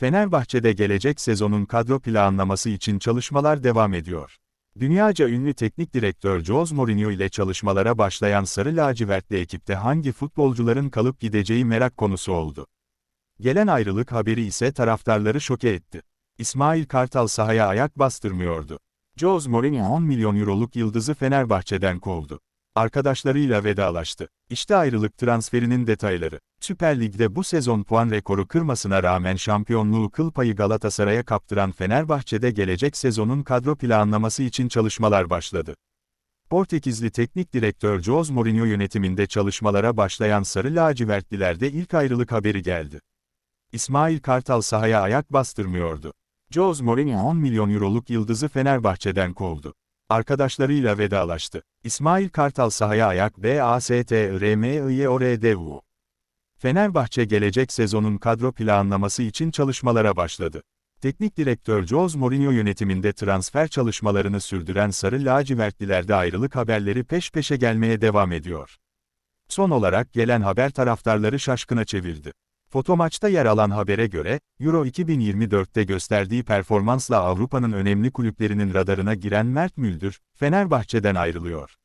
Fenerbahçe'de gelecek sezonun kadro planlaması için çalışmalar devam ediyor. Dünyaca ünlü teknik direktör Jose Mourinho ile çalışmalara başlayan Sarı Lacivertli ekipte hangi futbolcuların kalıp gideceği merak konusu oldu. Gelen ayrılık haberi ise taraftarları şoke etti. İsmail Kartal sahaya ayak bastırmıyordu. Jose Mourinho 10 milyon euroluk yıldızı Fenerbahçe'den kovdu. Arkadaşlarıyla vedalaştı. İşte ayrılık transferinin detayları. Süper Lig'de bu sezon puan rekoru kırmasına rağmen şampiyonluğu kıl payı Galatasaray'a kaptıran Fenerbahçe'de gelecek sezonun kadro planlaması için çalışmalar başladı. Portekizli teknik direktör Jose Mourinho yönetiminde çalışmalara başlayan Sarı Lacivertlilerde ilk ayrılık haberi geldi. İsmail Kartal sahaya ayak bastırmıyordu. Jose Mourinho 10 milyon euroluk yıldızı Fenerbahçe'den kovdu. Arkadaşlarıyla vedalaştı. İsmail Kartal sahaya ayak BASTRMIORDU. Fenerbahçe gelecek sezonun kadro planlaması için çalışmalara başladı. Teknik direktör Jose Mourinho yönetiminde transfer çalışmalarını sürdüren Sarı Lacivertlilerde ayrılık haberleri peş peşe gelmeye devam ediyor. Son olarak gelen haber taraftarları şaşkına çevirdi. Fotomaçta yer alan habere göre, Euro 2024'te gösterdiği performansla Avrupa'nın önemli kulüplerinin radarına giren Mert Müldür, Fenerbahçe'den ayrılıyor.